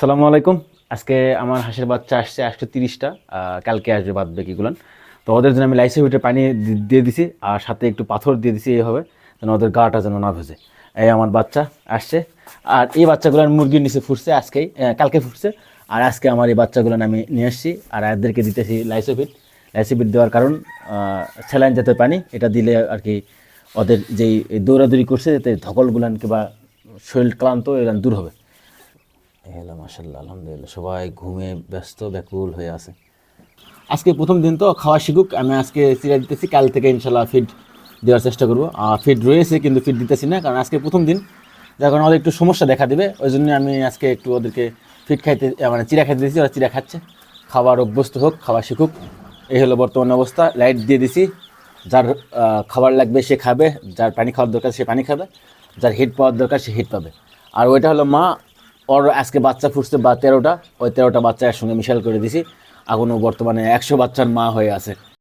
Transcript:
সালামু আলাইকুম। আজকে আমার হাঁসের বাচ্চা আসছে একশো তিরিশটা কালকে আসবে বাদ বাকিগুলান তো ওদের জন্য আমি লাইসে ভিতরে পানি দিয়ে দিছি আর সাথে একটু পাথর দিয়ে দিছি এইভাবে যেন ওদের গাটা যেন না ভেজে। এই আমার বাচ্চা আসছে। আর এই বাচ্চাগুলোর মুরগির নিচে ফুটছে আজকেই কালকে ফুটছে। আর আজকে আমার এই বাচ্চাগুলো আমি নিয়ে আসছি। আর এদেরকে দিতেছি লাইসোফিট লাইসোফিট দেওয়ার কারণ স্যালাইন জাতীয় পানি, এটা দিলে আর কি ওদের যেই দৌড়াদৌড়ি করছে যাতে ধকলগুলান কিংবা শরীর ক্লান্ত এগুলো দূর হবে। হ্যালো মাসাল্লাহ আলহামদুলিল্লাহ। সবাই ঘুমে ব্যস্ত, ব্যাকুল হয়ে আছে। আজকে প্রথম দিন তো খাওয়া শিখুক। আমি আজকে চিরা দিতেছি। কাল থেকে ইনশাল্লাহ ফিড দেওয়ার চেষ্টা করব। ফিড রয়েছে, কিন্তু ফিড দিতেছি না। কারণ আজকে প্রথম দিন। যার কারণে ওদের একটু সমস্যা দেখা দেবে। ওই জন্য আমি আজকে একটু ওদেরকে ফিড খাইতে মানে চিরা খাইতে দিয়েছি। ওরা চিরা খাচ্ছে। খাবার অভ্যস্ত হোক, খাওয়া শিখুক। এই হলো বর্তমান অবস্থা। লাইট দিয়ে দিছি। যার খাবার লাগবে সে খাবে। যার পানি খাওয়ার দরকার সে পানি খাবে। যার হিট পাওয়ার দরকার সে হিট পাবে। আর ওইটা হলো মা ওর আজকে বাচ্চা ফুটছে বা তেরোটা, ওই তেরোটা বাচ্চা একসঙ্গে মিশাল করে দিছি। এখনও বর্তমানে একশো বাচ্চার মা হয়ে আছে।